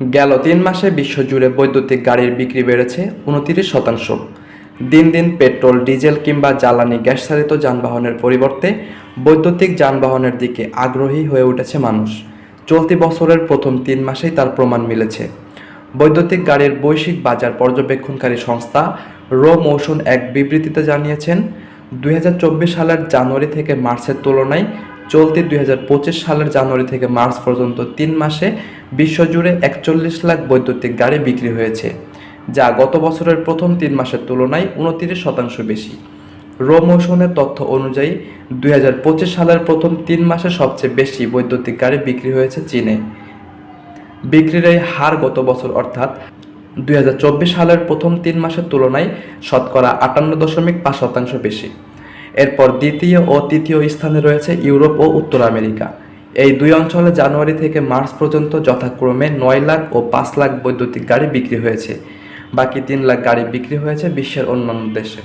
গেল তিন মাসে বিশ্বজুড়ে বৈদ্যুতিক গাড়ির বিক্রি বেড়েছে উনতিরিশ শতাংশ। দিন দিন পেট্রোল, ডিজেল কিংবা জ্বালানি গ্যাস চালিত যানবাহনের পরিবর্তে বৈদ্যুতিক যানবাহনের দিকে আগ্রহী হয়ে উঠেছে মানুষ। চলতি বছরের প্রথম তিন মাসেই তার প্রমাণ মিলেছে। বৈদ্যুতিক গাড়ির বৈশ্বিক বাজার পর্যবেক্ষণকারী সংস্থা রো মৌসুম এক বিবৃতিতে জানিয়েছেন, দুই হাজার চব্বিশ সালের জানুয়ারি থেকে মার্চের তুলনায় চলতি দুই হাজার পঁচিশ সালের জানুয়ারি থেকে মার্চ পর্যন্ত তিন মাসে বিশ্বজুড়ে একচল্লিশ লাখ বৈদ্যুতিক গাড়ি বিক্রি হয়েছে, যা গত বছরের প্রথম তিন মাসের তুলনায় উনতিরিশ শতাংশ বেশি। রো মৌসুমের তথ্য অনুযায়ী, দুই হাজার পঁচিশ সালের প্রথম তিন মাসে সবচেয়ে বেশি বৈদ্যুতিক গাড়ি বিক্রি হয়েছে চীনে। বিক্রির এই হার গত বছর অর্থাৎ দুই হাজার চব্বিশ সালের প্রথম তিন মাসের তুলনায় শতকরা আটান্ন দশমিক পাঁচ শতাংশ বেশি। এরপর দ্বিতীয় ও তৃতীয় স্থানে রয়েছে ইউরোপ ও উত্তর আমেরিকা। এই দুই অঞ্চলে জানুয়ারি থেকে মার্চ পর্যন্ত যথাক্রমে নয় লাখ ও পাঁচ লাখ বৈদ্যুতিক গাড়ি বিক্রি হয়েছে। বাকি তিন লাখ গাড়ি বিক্রি হয়েছে বিশ্বের অন্যান্য দেশে।